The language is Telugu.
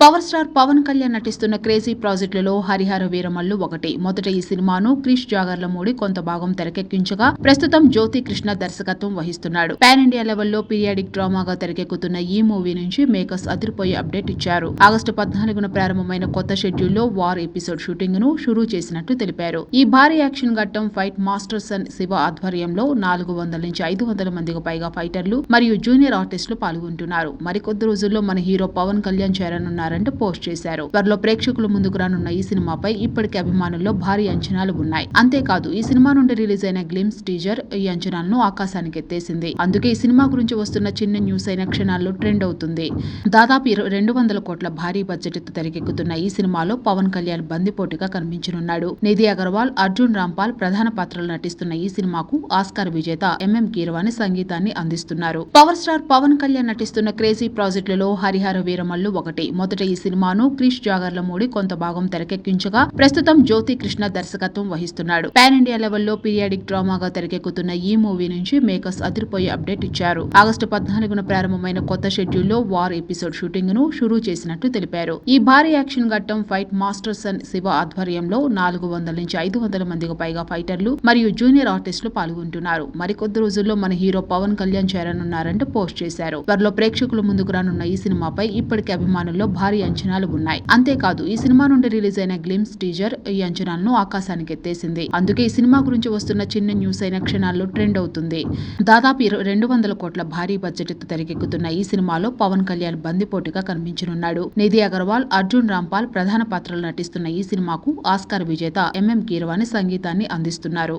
పవర్ స్టార్ పవన్ కళ్యాణ్ నటిస్తున్న క్రేజీ ప్రాజెక్టులలో హరిహర వీరమల్లు ఒకటి. మొదట ఈ సినిమాను క్రిష్ జాగర్లమూడి కొంత భాగం తెరకెక్కించగా ప్రస్తుతం జ్యోతి కృష్ణ దర్శకత్వం వహిస్తున్నాడు. పాన్ ఇండియా లెవెల్లో పీరియాడిక్ డ్రామాగా తెరకెక్కుతున్న ఈ మూవీ నుంచి మేకర్స్ అదిరిపోయే అప్డేట్ ఇచ్చారు. ఆగస్టు పద్నాలుగున ప్రారంభమైన కొత్త షెడ్యూల్లో వార్ ఎపిసోడ్ షూటింగ్ను షురూ చేసినట్టు తెలిపారు. ఈ భారీ యాక్షన్ ఘట్టం ఫైట్ మాస్టర్స్ అండ్ శివ ఆధ్వర్యంలో నాలుగు వందల నుంచి ఐదు వందల మందికి పైగా ఫైటర్లు మరియు జూనియర్ ఆర్టిస్టులు పాల్గొంటున్నారు. మరికొద్ది రోజుల్లో మన హీరో పవన్ కళ్యాణ్ చేస్తున్నారంటూ పోస్ట్ చేశారు. త్వరలో ప్రేక్షకుల ముందుకు రానున్న ఈ సినిమాపై ఇప్పటికే అభిమానుల్లో భారీ అంచనాలు ఉన్నాయి. అంతేకాదు ఈ సినిమా నుండి రిలీజ్ అయిన గ్లిమ్స్ టీజర్ ఈ అంచనాలను ఆకాశానికి ఎత్తేసింది. అందుకే ఈ సినిమా గురించి వస్తున్న చిన్న న్యూస్ అయిన క్షణాల్లో ట్రెండ్ అవుతుంది. దాదాపు రెండు వందల కోట్ల భారీ బడ్జెట్ తెరకెక్కుతున్న ఈ సినిమాలో పవన్ కళ్యాణ్ బందిపోటుగా కనిపించనున్నాడు. నిధి అగర్వాల్ అర్జున్ రాంపాల్ ప్రధాన పాత్రలు నటిస్తున్న ఈ సినిమాకు ఆస్కార్ విజేత ఎంఎం కీరవాణి సంగీతాన్ని అందిస్తున్నారు. పవర్ స్టార్ పవన్ కళ్యాణ్ నటిస్తున్న క్రేజీ ప్రాజెక్టులలో హరిహర వీరమల్లు ఒకటి మొదట ఈ సినిమాను క్రిష్ జాగర్లమూడి కొంత భాగం తెరకెక్కించగా ప్రస్తుతం జ్యోతి కృష్ణ దర్శకత్వం వహిస్తున్నాడు. పాన్ ఇండియా లెవెల్లో పీరియాడిక్ డ్రామాగా తెరకెక్కుతున్న ఈ మూవీ నుంచి మేకర్స్ అదిరిపోయే అప్డేట్ ఇచ్చారు. ఆగస్టు పద్నాలుగున ప్రారంభమైన కొత్త షెడ్యూల్లో వార్ ఎపిసోడ్ షూటింగ్ను షురూ చేసినట్టు తెలిపారు. ఈ భారీ యాక్షన్ ఘట్టం ఫైట్ మాస్టర్స్ అండ్ శివ ఆధ్వర్యంలో నాలుగు వందల నుంచి ఐదు వందల మందికి పైగా ఫైటర్లు మరియు జూనియర్ ఆర్టిస్టులు పాల్గొంటున్నారు. మరికొద్ది రోజుల్లో మన హీరో పవన్ కళ్యాణ్ చేరనున్నారంటూ పోస్ట్ చేశారు. త్వరలో ప్రేక్షకుల ముందుకు రానున్న ఈ సినిమాపై ఇప్పటికే అభిమానుల్లో భారీ అంచనాలు ఉన్నాయి. అంతేకాదు ఈ సినిమా నుండి రిలీజ్ అయిన గ్లిమ్స్ టీజర్ ఈ అంచనాలను ఆకాశానికి ఎత్తేసింది అందుకే ఈ సినిమా గురించి వస్తున్న చిన్న న్యూస్ అయిన క్షణాల్లో ట్రెండ్ అవుతుంది. దాదాపు రెండు వందల కోట్ల భారీ బడ్జెట్ తెరకెక్కుతున్న ఈ సినిమాలో పవన్ కళ్యాణ్ బందిపోటుగా కనిపించనున్నాడు. నిధి అగర్వాల్ అర్జున్ రాంపాల్ ప్రధాన పాత్రలు నటిస్తున్న ఈ సినిమాకు ఆస్కార్ విజేత ఎంఎం కీరవాణి సంగీతాన్ని అందిస్తున్నారు.